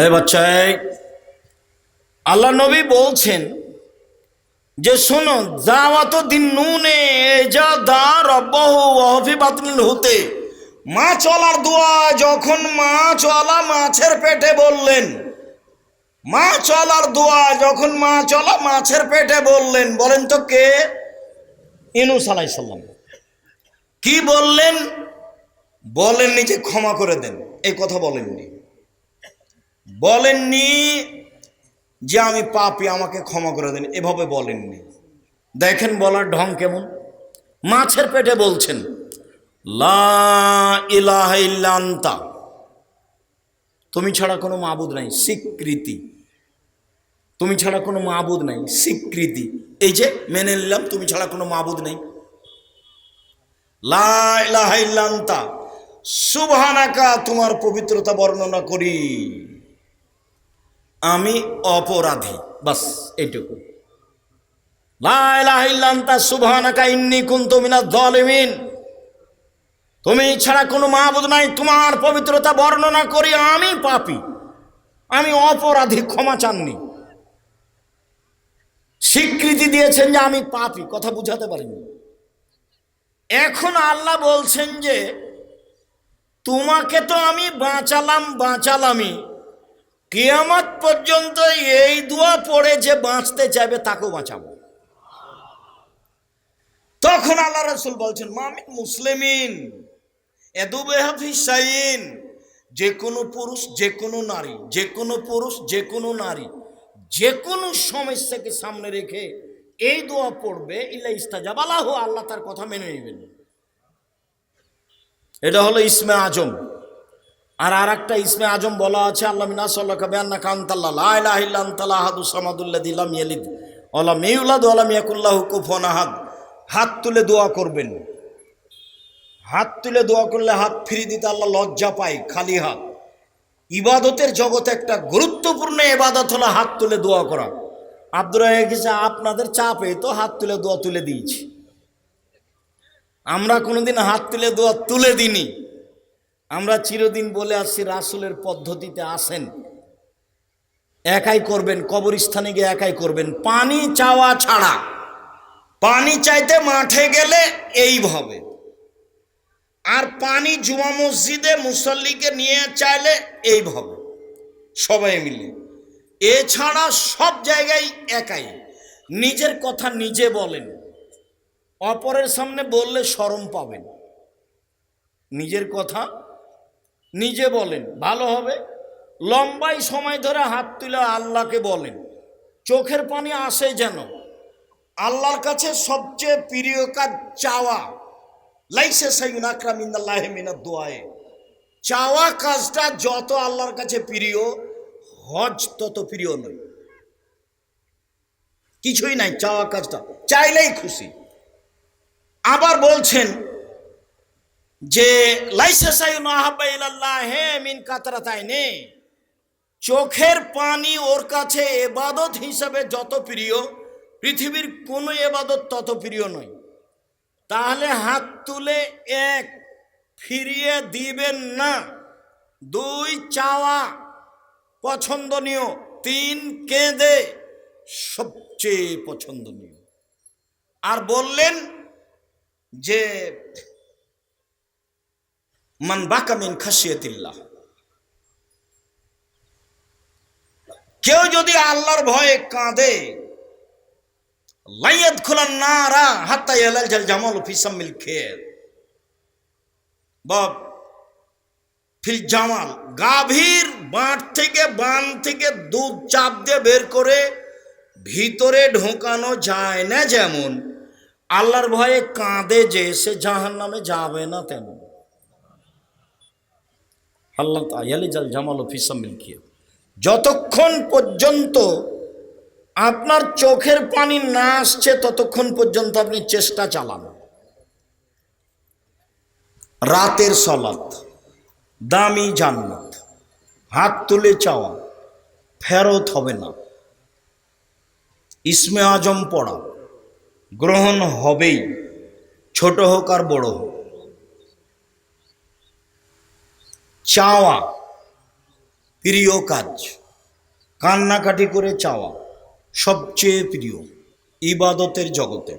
এই বাচ্চাই আল্লাহ নবী বলছেন যে শোনো জাওয়াত দিন নুনে যা দা রব্বাহু বাতিল হতে। মাছওয়ালার দোয়া যখন মাছওয়ালা মাছের পেটে বললেন মাছওয়ালার দোয়া যখন মাছওয়ালা মাছের পেটে বললেন, বলেন তো কে? ইনুস আলাইসাল্লাম কি বললেন? বলেননি যে ক্ষমা করে দেন, এই কথা বলেননি। বলেননি যে আমি পাপি, আমাকে ক্ষমা করে দেন। এভাবে বলেননি। দেখেন বলার ঢং কেমন? মাছের পেটে বলছেন, লা ইলাহা তুমি ছাড়া কোনো মাবুদ নাই, স্বীকৃতি। তুমি ছাড়া কোনো মাবুদ নাই, স্বীকৃতি। এই যে মেনে নিলাম, তুমি ছাড়া কোনো মাবুদ নেই। লা ইলাহা ইল্লা আনতা। সুবহানাকা, তোমার পবিত্রতা বর্ণনা করি। আমি অপরাধী। বাস, এইটুকু। তুমি ছাড়া কোনো মাহবুদ নাই, তোমার পবিত্রতা বর্ণনা করি আমি পাপি। আমি অপরাধী, ক্ষমা চাননি। স্বীকৃতি দিয়েছেন যে আমি পাপি, কথা বুঝাতে পারিনি। এখন আল্লাহ বলছেন যে, তোমাকে তো আমি বাঁচালাম, বাঁচালামই। কিয়ামত পর্যন্ত এই দোয়া পড়ে যে বাঁচতে চাইবে তাকেও বাঁচাবো। তখন আল্লাহ রসুল বলছেন মামি মুসলিমিন এদুবেহাফিসাইন যে কোনো পুরুষ যে কোনো নারী যে কোনো পুরুষ যে কোনো নারী যে কোনো সমস্যাকে সামনে রেখে এই দোয়া পড়বে, ইল্লা ইস্তাজাবালাহ আল্লাহ তার কথা মেনে নেবেন। এটা হলো ইসমে আজম। আর আর একটা ইসমে আজম বলা আছে, আল্লাহ মিনাসাল্লাহ কাবিয়ান্না কান্তাল্লাহ আহাদু সামাদুল্লাহ ইয়ালিদ ওলাম ইউলাদ ওলাম ইয়াকুল্লাহ কুফন আহাদ। হাত তুলে দোয়া করবেন। হাত তুলে দোয়া করলে হাত ফিরে দিতে আল্লাহ লজ্জা পায়, খালি হাত। ইবাদতের জগতে একটা গুরুত্বপূর্ণ ইবাদত হলো হাত তুলে দোয়া করা। আব্দুর গেছে আপনাদের চাপে তো হাত তুলে দোয়া তুলে দিয়েছি। আমরা কোনোদিন হাত তুলে দোয়া তুলে দিনি আমরা চিরদিন বলে আসছি, রাসুলের পদ্ধতিতে আসেন। একাই করবেন, কবরস্থানে গিয়ে একাই করবেন। পানি চাওয়া ছাড়া, পানি চাইতে মাঠে গেলে এইভাবে আর পানি জুমা মসজিদে মুসল্লিকে নিয়ে চাইলে এইভাবে সবাই মিলে। এছাড়া সব জায়গায় একাই। নিজের কথা নিজে বলেন। অপরের সামনে বললে শরম পাবেন। নিজের কথা নিজে বলেন, ভালো হবে। লম্বাই সময় ধরে হাত তুলে আল্লাহকে বলেন। চোখের পানি আসে যেন। আল্লাহর কাছে সবচেয়ে প্রিয় কাজ চাওয়া। লাইসে সাইন আকরামিন্দাল্লাহ মিনাদ দোয়ায়ে। চাওয়া কাজটা যত আল্লাহর কাছে প্রিয়, হজ তত প্রিয় নয়। কিছুই নাই চাওয়া কাজটা। চাইলেই খুশি। আবার বলছেন যে নে চোখের পানি ওর কাছে এবাদত হিসাবে যত প্রিয়, পৃথিবীর কোনো এবাদত তত প্রিয় নয়। তাহলে হাত তুলে এক ফিরিয়ে দিবেন না। দুই, চাওয়া পছন্দনীয়। তিন, কেঁদে সবচেয়ে পছন্দনীয়। আর বললেন যে মান বাকামিন খাসিয়াতিল্লাহ কেউ যদি আল্লাহর ভয়ে কাঁদে, লাইয়াদ খোলার না রা হাত্তা এলাল জাল জামাল ফিসাম্মিল খের। বাপ ফিল জামাল, গাভীর বাঁট থেকে বান থেকে দুধ চাপ দিয়ে বের করে ভিতরে ঢোকানো যায় না যেমন, আল্লাহর ভয়ে কাঁদে যে সে জাহান নামে যাবে না তেমন। আল্লাহ তাইয়ালি জাল জামাল খের যতক্ষণ পর্যন্ত আপনার চোখের পানি না আসছে, ততক্ষণ পর্যন্ত আপনি চেষ্টা চালান। রাতের সলাৎ দামি জান্নাত, হাত তুলে চাওয়া, ফেরত হবে না। ইসমে আজম পড়া, গ্রহণ হবেই, ছোট হোক আর বড় হোক। চাওয়া প্রিয় কাজ কান্নাকাটি করে চাওয়া সবচেয়ে প্রিয় ইবাদতের জগতে।